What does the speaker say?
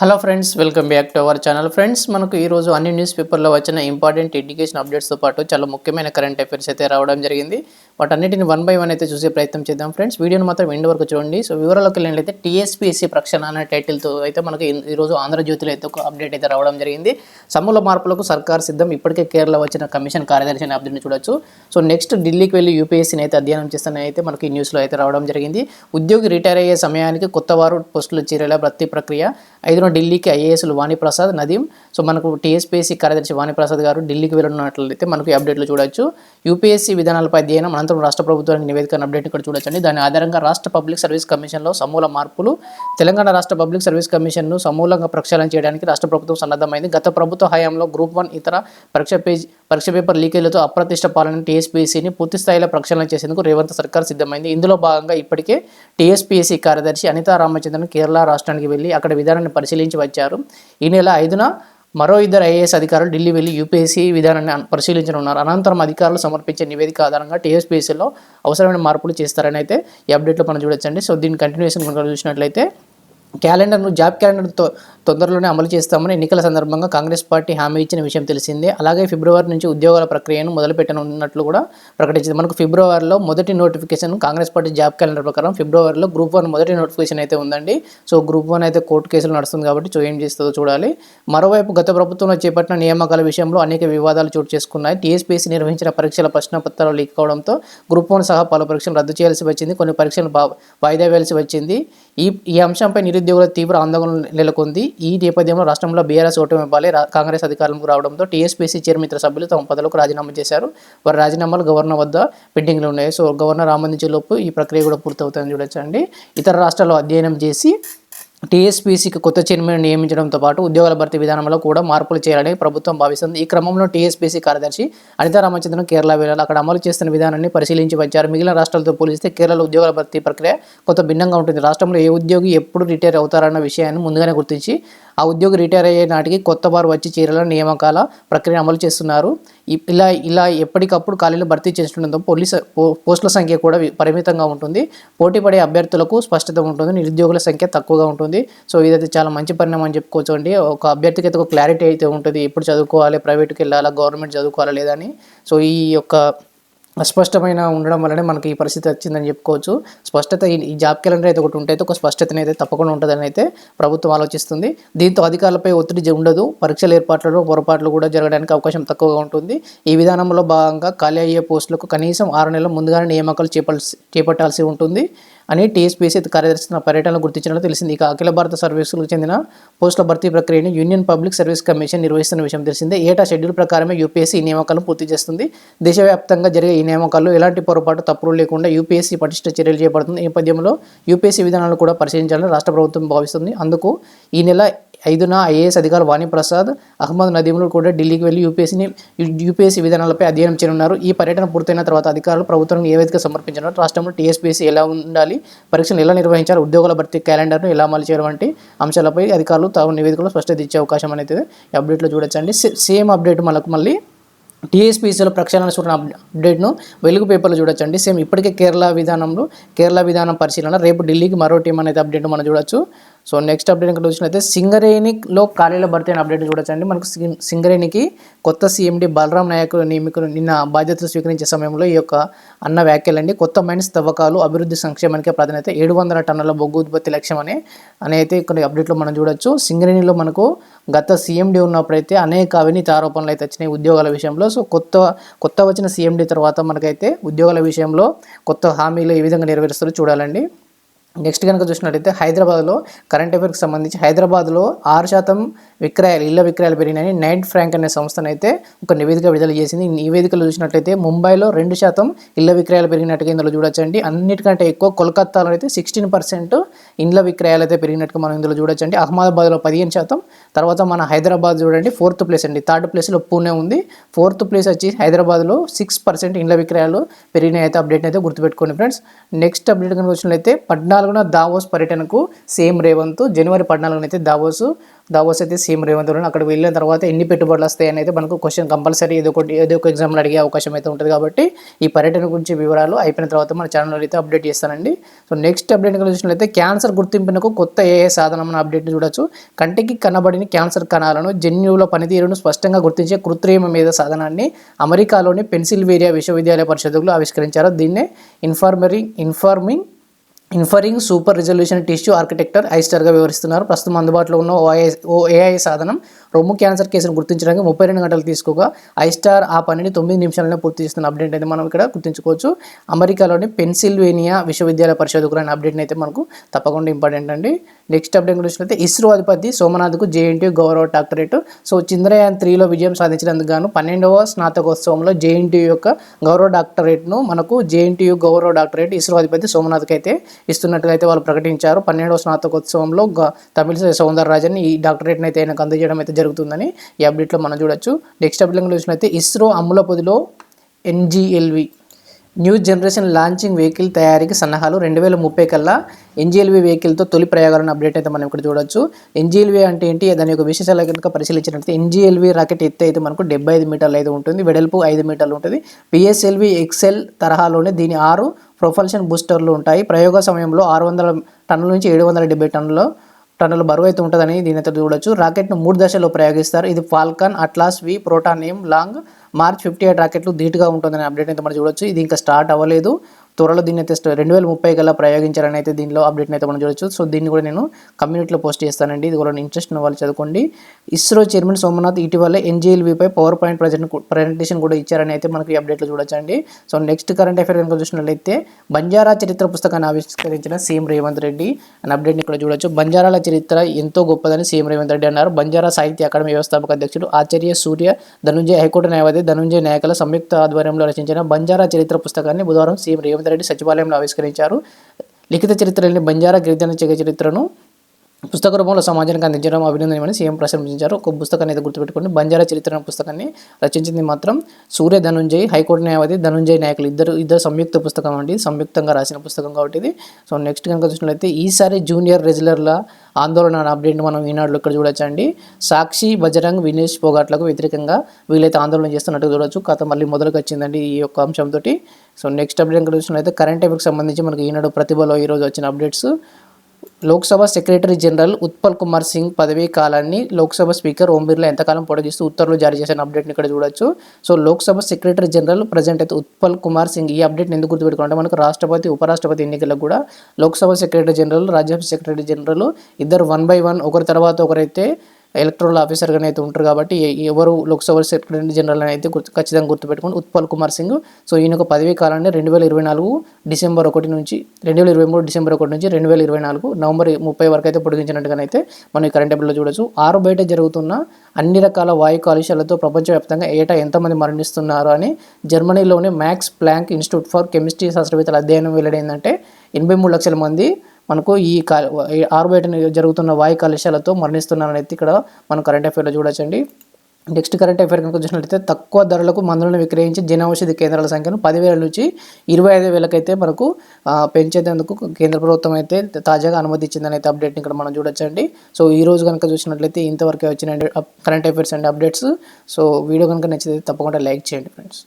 Hello friends welcome back to our channel. Friends మనకు ఈరోజు అన్ని న్యూస్ పేపర్లో వచ్చిన ఇంపార్టెంట్ ఎడ్యుకేషన్ అప్డేట్స్తో పాటు చాలా ముఖ్యమైన కరెంట్ అఫైర్స్ అయితే రావడం జరిగింది. వాటన్నిటిని వన్ బై వన్ అయితే చూసే ప్రయత్నం చేద్దాం ఫ్రెండ్స్ వీడియోని మాత్రం ఎండ్ వరకు చూడండి. సో వివరాలకు వెళ్ళినట్లయితే టీఎస్పీఎస్సీ ప్రక్షణ అనే టైటిల్తో అయితే మనకి ఈ- ఈరోజు ఆంధ్రజ్యోతిలో అయితే ఒక అప్డేట్ అయితే రావడం జరిగింది. సమూల మార్పులకు సర్కార్ సిద్ధం. ఇప్పటికే కేరళ వచ్చిన కమిషన్ కార్యదర్శి అనే అప్డేట్ని చూడొచ్చు. సో నెక్స్ట్ ఢిల్లీకి వెళ్ళి యూపీఎస్సీని అయితే అధ్యయనం చేస్తానని అయితే మనకి ఈ న్యూస్లో అయితే రావడం జరిగింది. ఉద్యోగి రిటైర్ అయ్యే సమయానికి కొత్త వారు పోస్టులు చేరేలా భర్తీ ప్రక్రియ. ఐదున ఢిల్లీకి ఐఏఎస్లు వాణిప్రసాద్ నదీం. సో మనకు టీఎస్పీఎస్సీ కార్యదర్శి వాణిప్రసాద్ గారు ఢిల్లీకి వెళ్ళనున్నట్లయితే మనకు అప్డేట్లు చూడొచ్చు. యూపీఎస్సీ విధానాలపై అధ్యయనం అనంతరం రాష్ట్ర ప్రభుత్వానికి నివేదిక అప్డేట్ ఇక్కడ చూడొచ్చండి. దాని ఆధారంగా రాష్ట్ర పబ్లిక్ సర్వీస్ కమిషన్లో సమూల మార్పులు తెలంగాణ రాష్ట్ర పబ్లిక్ సర్వీస్ కమిషన్ను సమూలంగా ప్రక్షాళన చేయడానికి రాష్ట్ర ప్రభుత్వం సన్నద్ధమైంది. గత ప్రభుత్వ హయాంలో గ్రూప్ వన్ ఇతర పరీక్ష పేజ్ పరీక్ష పేపర్ లీకేజీలతో అప్రతిష్ట పాలన టీఎస్పీఎస్సీని పూర్తి స్థాయిలో ప్రక్షాళన చేసేందుకు రేవంత్ సర్కార్ సిద్ధమైంది. ఇందులో భాగంగా ఇప్పటికే టీఎస్పీఎస్సీ కార్యదర్శి అనితా రామచంద్రన్ కేరళ రాష్ట్రానికి వెళ్ళి అక్కడ విధానాన్ని పరిశీలించి వచ్చారు. ఈ నెల ఐదున మరో ఇద్దరు ఐఏఎస్ అధికారులు ఢిల్లీ వెళ్ళి యూపీఎస్సీ విధానాన్ని పరిశీలించనున్నారు. అనంతరం అధికారులు సమర్పించే నివేదిక ఆధారంగా టీఎస్పీఎస్సీలో అవసరమైన మార్పులు చేస్తారని అయితే ఈ అప్డేట్లో మనం చూడొచ్చండి. సో దీని కంటిన్యూషన్ కనుక చూసినట్లయితే క్యాలెండర్ను జాబ్ క్యాలెండర్తో తొందరలోనే అమలు చేస్తామని ఎన్నికల సందర్భంగా కాంగ్రెస్ పార్టీ హామీ ఇచ్చిన విషయం తెలిసిందే. అలాగే ఫిబ్రవరి నుంచి ఉద్యోగాల ప్రక్రియను మొదలుపెట్టనున్నట్లు కూడా ప్రకటించింది. మనకు ఫిబ్రవరిలో మొదటి notification Congress party job calendar ప్రకారం ఫిబ్రవరిలో గ్రూప్ వన్ మొదటి నోటిఫికేషన్ అయితే ఉందండి. సో గ్రూప్ వన్ అయితే కోర్టు కేసులు నడుస్తుంది కాబట్టి సో ఏం చేస్తుందో చూడాలి. మరోవైపు గత ప్రభుత్వంలో చేపట్టిన నియామకాల విషయంలో అనేక వివాదాలు చోటు చేసుకున్నాయి. టీఎస్పీసీ నిర్వహించిన పరీక్షల ప్రశ్నపత్రాలు లీక్ కావడంతో గ్రూప్ వన్ సహా పలు పరీక్షలు రద్దు చేయాల్సి వచ్చింది. కొన్ని పరీక్షలు బా- వాయిదా వేయాల్సి వచ్చింది. ఈ ఈ అంశంపై నిరుద్యోగుల తీవ్ర ఆందోళన నెలకొంది. ఈ నేపథ్యంలో రాష్ట్రంలో బీఆర్ఎస్ ఓటమి ఇవ్వాలి కాంగ్రెస్ అధికారంలోకి రావడంతో టీఎస్పీసీ చైర్మిత్ర సభ్యులు తమ పదవులకు రాజీనామా చేశారు. వారి రాజీనామాలు గవర్నర్ వద్ద పెండింగ్లో ఉన్నాయి. సో గవర్నర్ ఆమోదించే లోపు ఈ ప్రక్రియ కూడా పూర్తవుతుందని చూడొచ్చండి. ఇతర రాష్ట్రాల్లో అధ్యయనం చేసి టీఎస్పీసీకి కొత్త చైర్మన్ నియమించడంతో పాటు ఉద్యోగాల భర్తీ విధానంలో కూడా మార్పులు చేయాలని ప్రభుత్వం భావిస్తుంది. ఈ క్రమంలో టీఎస్పీసీ కార్యదర్శి అనితా రామచంద్రన్ కేరళ వెళ్ళాలి. అక్కడ అమలు చేస్తున్న విధానాన్ని పరిశీలించి వచ్చారు. మిగిలిన రాష్ట్రాలతో పోలిస్తే కేరళలో ఉద్యోగాల భర్తీ ప్రక్రియ కొంత భిన్నంగా ఉంటుంది. రాష్ట్రంలో ఏ ఉద్యోగి ఎప్పుడు రిటైర్ అవుతారన్న విషయాన్ని ముందుగానే గుర్తించి ఆ ఉద్యోగి రిటైర్ అయ్యే నాటికి కొత్త వారు వచ్చి చీరల నియామకాల ప్రక్రియ అమలు చేస్తున్నారు. ఇ- ఇలా ఇలా ఎప్పటికప్పుడు ఖాళీలు భర్తీ చేస్తుండడంతో పోలీస్ పో- పోస్టుల సంఖ్య కూడా పరిమితంగా ఉంటుంది. పోటీ పడే అభ్యర్థులకు స్పష్టత ఉంటుంది. నిరుద్యోగుల సంఖ్య తక్కువగా ఉంటుంది. సో ఇదైతే చాలా మంచి పరిణామం అని చెప్పుకోవచ్చు అండి. ఒక అభ్యర్థికి అయితే ఒక క్లారిటీ అయితే ఉంటుంది. ఎప్పుడు చదువుకోవాలి ప్రైవేట్కి వెళ్ళాలా గవర్నమెంట్ చదువుకోవాలా లేదని సో ఈ యొక్క అస్పష్టమైన ఉండడం వల్లనే మనకి ఈ పరిస్థితి వచ్చిందని చెప్పుకోవచ్చు. స్పష్టత ఈ- జాబ్ క్యాలెండర్ అయితే ఒకటి ఉంటే ఒక స్పష్టతని అయితే తప్పకుండా ఉంటుందని అయితే ప్రభుత్వం ఆలోచిస్తుంది. దీంతో అధికారులపై ఒత్తిడి ఉండదు. పరీక్షల ఏర్పాట్లలో పొరపాట్లు కూడా జరగడానికి అవకాశం తక్కువగా ఉంటుంది. ఈ విధానంలో భాగంగా ఖాళీ అయ్యే పోస్టులకు కనీసం ఆరు నెలల ముందుగానే నియామకాలు చేపల్సి చేపట్టాల్సి ఉంటుంది. అని టీఎస్పీసీ కార్యదర్శి పర్యటనలు పర్యటనలో గుర్తించినట్లు తెలిసింది. ఇక అఖిల భారత సర్వీసులకు చెందిన పోస్టుల భర్తీ ప్రక్రియను యూనియన్ పబ్లిక్ సర్వీస్ కమిషన్ నిర్వహిస్తున్న విషయం తెలిసిందే. ఏటా షెడ్యూల్ ప్రకారమే యూపీఎస్సీ నియామకాలను పూర్తి చేస్తుంది. దేశవ్యాప్తంగా జరిగే ఈ నియామకాల్లో ఎలాంటి పొరపాటు తప్పులు లేకుండా యూపీఎస్సీ పటిష్ట చర్యలు చేపడుతుంది. ఈ నేపథ్యంలో యూపీఎస్సీ విధానాలు కూడా పరిశీలించాలని రాష్ట్ర ప్రభుత్వం భావిస్తుంది. అందుకు ఈ నెల ఐదున ఐఏఎస్ అధికారులు వాణిప్రసాద్ అహ్మద్ నదీములు కూడా ఢిల్లీకి వెళ్ళి యూపీఎస్సీని యూపీఎస్సీ విధానాలపై అధ్యయనం చేయనున్నారు. ఈ పర్యటన పూర్తయిన తర్వాత అధికారులు ప్రభుత్వానికి నివేదిక సమర్పించనున్నారు? రాష్ట్రంలో టీఎస్పీఎస్సీ ఎలా ఉండాలి? పరీక్షలు ఎలా నిర్వహించాలి? ఉద్యోగుల భర్తీ క్యాలెండర్ను ఎలా అమలు చేయడం వంటి అంశాలపై అధికారులు తాము నివేదికలో స్పష్టత ఇచ్చే అవకాశం అనేది ఈ అప్డేట్లో చూడొచ్చండి. సేమ్ అప్డేట్ మనకు మళ్ళీ టీఎస్పీసీలో ప్రక్షాళన చూడని అప్- అప్డేట్ను వెలుగు పేపర్లో చూడొచ్చండి. సేమ్ ఇప్పటికే కేరళ విధానంలో కేరళ విధానం పరిశీలన రేపు ఢిల్లీకి మరో టీం అనేది అప్డేట్ మనం చూడొచ్చు. సో నెక్స్ట్ అప్డేట్ ఇక్కడ చూసినట్లయితే సింగరేణిలో ఖాళీల భర్తీ అయిన అప్డేట్ చూడొచ్చండి. మనకు సింగరేణికి కొత్త సీఎండి బలరాం నాయక్ నియమికులు నిన్న బాధ్యతలు స్వీకరించే సమయంలో ఈ యొక్క అన్న వ్యాఖ్యలండి. కొత్త మైన్స్ తవ్వకాలు అభివృద్ధి సంక్షేమానికి ప్రాధాన్యత ఏడు వందల టన్నుల బొగ్గు ఉత్పత్తి లక్ష్యం అని అని అయితే ఇక్కడ అప్డేట్లో మనం చూడొచ్చు. సింగరేణిలో మనకు గత సీఎండి ఉన్నప్పుడైతే అనేక అవినీతి ఆరోపణలు అయితే వచ్చినాయి ఉద్యోగాల విషయంలో. సో కొత్త కొత్త వచ్చిన సీఎండి తర్వాత మనకైతే ఉద్యోగాల విషయంలో కొత్త హామీలు ఏ విధంగా నెరవేరుస్తారో చూడాలండి. నెక్స్ట్ కనుక చూసినట్టయితే హైదరాబాద్లో కరెంట్ అఫేర్కి సంబంధించి హైదరాబాద్లో ఆరు శాతం విక్రయాలు ఇళ్ళ విక్రయాలు పెరిగినాయని నైట్ ఫ్రాంక్ అనే సంస్థనైతే ఒక నివేదిక విడుదల చేసింది. ఈ నివేదికలో చూసినట్లయితే ముంబైలో రెండు శాతం ఇళ్ళ విక్రయాలు పెరిగినట్టుగా ఇందులో చూడొచ్చండి. అన్నిటికంటే ఎక్కువ కోల్కత్తాలో అయితే సిక్స్టీన్ పర్సెంట్ ఇండ్ల విక్రయాలు అయితే పెరిగినట్టుగా మనం ఇందులో చూడొచ్చండి. అహ్మదాబాద్లో పదిహేను శాతం. తర్వాత మన హైదరాబాద్ చూడండి ఫోర్త్ ప్లేస్ అండి. థర్డ్ ప్లేస్లో పూణే ఉంది. ఫోర్త్ ప్లేస్ వచ్చి హైదరాబాద్లో సిక్స్ పర్సెంట్ ఇండ్ల విక్రయాలు పెరిగినాయి. అయితే అప్డేట్ అయితే గుర్తుపెట్టుకోండి ఫ్రెండ్స్ నెక్స్ట్ అప్డేట్ కనుక వచ్చినట్లయితే పద్నాలుగు పద్నాలుగున దావోస్ పర్యటనకు సీఎం రేవంత్ జనవరి పద్నాలుగున అయితే దావోస్ దావోస్ అయితే సీఎం రేవంత్ అక్కడికి వెళ్ళిన తర్వాత ఎన్ని పెట్టుబడులు వస్తాయి అనేది మనకు క్వశ్చన్ కంపల్సరీ ఏదో ఒకటి ఏదో ఒక ఎగ్జామ్లు అడిగే అవకాశం అయితే ఉంటుంది కాబట్టి ఈ పర్యటన గురించి వివరాలు అయిపోయిన తర్వాత మన ఛానల్లో అయితే అప్డేట్ చేస్తానండి. సో నెక్స్ట్ అప్డేట్ చూసినట్లయితే క్యాన్సర్ గుర్తింపునకు కొత్త ఏ సాధనం అప్డేట్ చూడొచ్చు. కంటికి కనబడిన క్యాన్సర్ కణాలను జన్యువుల పనితీరును స్పష్టంగా గుర్తించే కృత్రిమ మీద సాధనాన్ని అమెరికాలోని పెన్సిల్వేరియా విశ్వవిద్యాలయ పరిశోధకులు ఆవిష్కరించారు. దీన్నే ఇన్ఫార్మరింగ్ informing ఇన్ఫరింగ్ super resolution tissue architecture ఐస్టర్గా వివరిస్తున్నారు. ప్రస్తుతం అందుబాటులో ఉన్న ఓఐ ఓ ఏఐ సాధనం రొమ్ము క్యాన్సర్ కేసును గుర్తించడానికి ముప్పై రెండు గంటలు తీసుకోగా ఐస్టార్ ఆ పనిని తొమ్మిది నిమిషాలనే పూర్తి చేస్తున్న అప్డేట్ అయితే మనం ఇక్కడ గుర్తుంచుకోవచ్చు. అమెరికాలోని పెన్సిల్వేనియా విశ్వవిద్యాలయ పరిశోధకులైన అప్డేట్ అయితే మనకు తప్పకుండా ఇంపార్టెంట్ అండి. నెక్స్ట్ అప్డేట్ అయితే ఇస్రో అధిపతి సోమనాథ్కు జేఎన్టీ గౌరవ డాక్టరేట్. సో చంద్రయాన్ త్రీలో విజయం సాధించినందుకు గాను పన్నెండవ స్నాతకోత్సవంలో జేఎన్టీ యొక్క గౌరవ డాక్టరేట్ను మనకు జేఎన్టీయు గౌరవ డాక్టరేట్ ఇస్రో అధిపతి సోమనాథ్కి అయితే ఇస్తున్నట్లయితే అయితే వాళ్ళు ప్రకటించారు. పన్నెండవ స్నాతకోత్సవంలో గ- తమిళ సౌందరరాజన్ ఈ డాక్టరేట్ని అయితే ఆయనకు అందజేయడం అయితే జరుగుతుందని ఈ అప్డేట్లో మనం చూడొచ్చు. నెక్స్ట్ అప్డేట్ అయితే ఇస్రో అమ్ముల పొదిలో NGLV new generation launching vehicle తయారీకి సన్నాహాలు. రెండు వేల ముప్పై కల్లా ఎన్జిఎల్వి వెహికల్తో తొలి ప్రయోగాలను అప్డేట్ అయితే మనం ఇక్కడ చూడొచ్చు. ఎన్జిఎల్వి అంటే ఏంటి? దాని యొక్క విశేషాలు కనుక పరిశీలించినట్లయితే ఎన్జిఎల్వి రాకెట్ ఎత్తు అయితే మనకు డెబ్బై ఐదు మీటర్లు అయితే ఉంటుంది. వెడల్పు ఐదు మీటర్లు ఉంటుంది. పిఎస్ఎల్వి ఎక్సెల్ తరహాలోనే దీని ఆరు ప్రొఫల్షన్ బూస్టర్లు ఉంటాయి. ప్రయోగ సమయంలో ఆరు వందల టన్నుల నుంచి ఏడు వందల డెబ్బై టన్నుల టన్నుల బరువు అయితే ఉంటుందని దీని అయితే చూడొచ్చు. రాకెట్ను మూడు దశల్లో ప్రయోగిస్తారు. ఇది ఫాల్కన్ అట్లాస్ వి ప్రోటానియం లాంగ్ మార్చ్ ఫిఫ్టీ ఎయిట్ రాకెట్లు ధీటుగా ఉంటుందని అప్డేట్ అయితే మనం చూడొచ్చు. ఇది ఇంకా స్టార్ట్ అవ్వలేదు. త్వరలో దీన్ని అయితే రెండు వేల ముప్పై కల్లా ప్రయోగించారని అయితే దీనిలో అప్డేట్ అయితే మనం చూడొచ్చు. సో దీన్ని కూడా నేను కమ్యూనిటీలో పోస్ట్ చేస్తానండి. ఇది కూడా ఇంట్రెస్ట్ ఉన్న వాళ్ళు చదువుకోండి. ఇస్రో చైర్మన్ సోమనాథ్ ఇటీవల ఎన్జీఎల్వీపై పవర్ పాయింట్ ప్రజెంట్ ప్రజెంటేషన్ కూడా ఇచ్చారని అయితే మనకి ఈ అప్డేట్లో చూడొచ్చండి. సో నెక్స్ట్ కరెంట్ అఫైర్ కనుక చూసినట్లయితే బంజారా చరిత్ర పుస్తకాన్ని ఆవిష్కరించిన సీఎం రేవంత్ రెడ్డి అనే అప్డేట్ని ఇక్కడ చూడొచ్చు. బంజారాల చరిత్ర ఎంతో గొప్పదని సీఎం రేవంత్ రెడ్డి అన్నారు. బంజారా సాహిత్య అకాడమీ వ్యవస్థాపక అధ్యక్షుడు ఆచార్య సూర్య ధనుంజయ హైకోర్టు న్యాయవాది ధనుంజయ నాయకుల సంయుక్త ఆధ్వర్యంలో రచించిన బంజారా చరిత్ర పుస్తకాన్ని బుధవారం సీఎం రేవంత్ రెడ్డి సచివాలయంలో ఆవిష్కరించారు. లిఖిత చరిత్రని బంజారా గిరిజన చెగ చరిత్రను పుస్తక రూపంలో సమాజానికి అందించడం అభినందనమని సీఎం ప్రశంసించారు ఒక పుస్తకాన్ని అయితే గుర్తుపెట్టుకోండి. బంజారా చరిత్ర అనే పుస్తకాన్ని రచించింది మాత్రం సూర్య ధనుంజయ్ హైకోర్టు న్యాయవాది ధనుంజయ్ నాయకులు. ఇద్దరు ఇద్దరు సంయుక్త పుస్తకం అండి. సంయుక్తంగా రాసిన పుస్తకం కాబట్టి ఇది. సో నెక్స్ట్ కనుక చూసినట్లయితే ఈసారి జూనియర్ రెజ్లర్ల ఆందోళన అప్డేట్ మనం ఈనాడులో ఇక్కడ చూడొచ్చండి సాక్షి బజరంగ్ వినేష్ పోగాట్లకు వ్యతిరేకంగా వీళ్ళైతే ఆందోళన చేస్తున్నట్టు చూడొచ్చు. కథ మళ్ళీ మొదలుకు వచ్చిందండి ఈ యొక్క అంశంతో సో నెక్స్ట్ అప్డేట్ కనుక చూసినట్లయితే కరెంట్ అఫేర్కి సంబంధించి మనకి ఈనాడు ప్రతిభలో ఈరోజు వచ్చిన updates. Lok Sabha secretary general Utpal Kumar Singh పదవీ కాలాన్ని లోక్సభ స్పీకర్ ఓం బిర్లా ఎంతకాలం పొడిగిస్తూ ఉత్తర్వులు జారీ చేసిన అప్డేట్ని ఇక్కడ చూడొచ్చు. So Lok Sabha secretary general present అయితే ఉత్పల్ కుమార్ సింగ్ ఈ అప్డేట్ని ఎందుకు గుర్తుపెట్టుకుంటే మనకు రాష్ట్రపతి ఉపరాష్ట్రపతి ఎన్నికలకు కూడా Lok Sabha secretary general Rajya Sabha secretary general ఇద్దరు వన్ బై వన్ ఒకరి తర్వాత ఒకరైతే ఎలక్ట్రల్ ఆఫీసర్గా అయితే ఉంటారు కాబట్టి ఎవరు లోక్సభ సెక్రటరీ జనరల్ అని అయితే గుర్తు ఖచ్చితంగా గుర్తుపెట్టుకోండి. ఉత్పల్ కుమార్ సింగ్. సో ఈయన ఒక పదవీ కాలాన్ని రెండు వేల ఇరవై నాలుగు డిసెంబర్ ఒకటి నుంచి రెండు వేల ఇరవై మూడు డిసెంబర్ ఒకటి నుంచి రెండు వేల ఇరవై నాలుగు నవంబర్ ముప్పై వరకు అయితే పొడిగించినట్టుగానైతే మనం ఈ కరెంట్ టేబుల్లో చూడొచ్చు. ఆరు బయట జరుగుతున్న అన్ని రకాల వాయు కాలుష్యాలతో ప్రపంచవ్యాప్తంగా ఏటా ఎంతమంది మరణిస్తున్నారు అని జర్మనీలోని Max Planck Institute for chemistry శాస్త్రవేత్తల అధ్యయనం వెల్లడైందంటే ఎనభై మూడు లక్షల మంది మనకు ఈ కా ఈ ఆరు బయట జరుగుతున్న వాయు కాలుష్యాలతో మరణిస్తున్నారని అయితే ఇక్కడ మనం కరెంట్ అఫైర్లో చూడొచ్చండి. నెక్స్ట్ కరెంట్ అఫైర్ కనుక చూసినట్లయితే తక్కువ ధరలకు మందులను విక్రయించి జనౌషధి కేంద్రాల సంఖ్యను పదివేల నుంచి ఇరవై ఐదు వేలకైతే మనకు పెంచేందుకు కేంద్ర ప్రభుత్వం అయితే తాజాగా అనుమతి ఇచ్చిందని అయితే అప్డేట్ని ఇక్కడ మనం చూడొచ్చండి. సో ఈ రోజు కనుక చూసినట్లయితే ఇంతవరకు వచ్చిన current affairs and updates so video కనుక నచ్చితే తప్పకుండా లైక్ చేయండి ఫ్రెండ్స్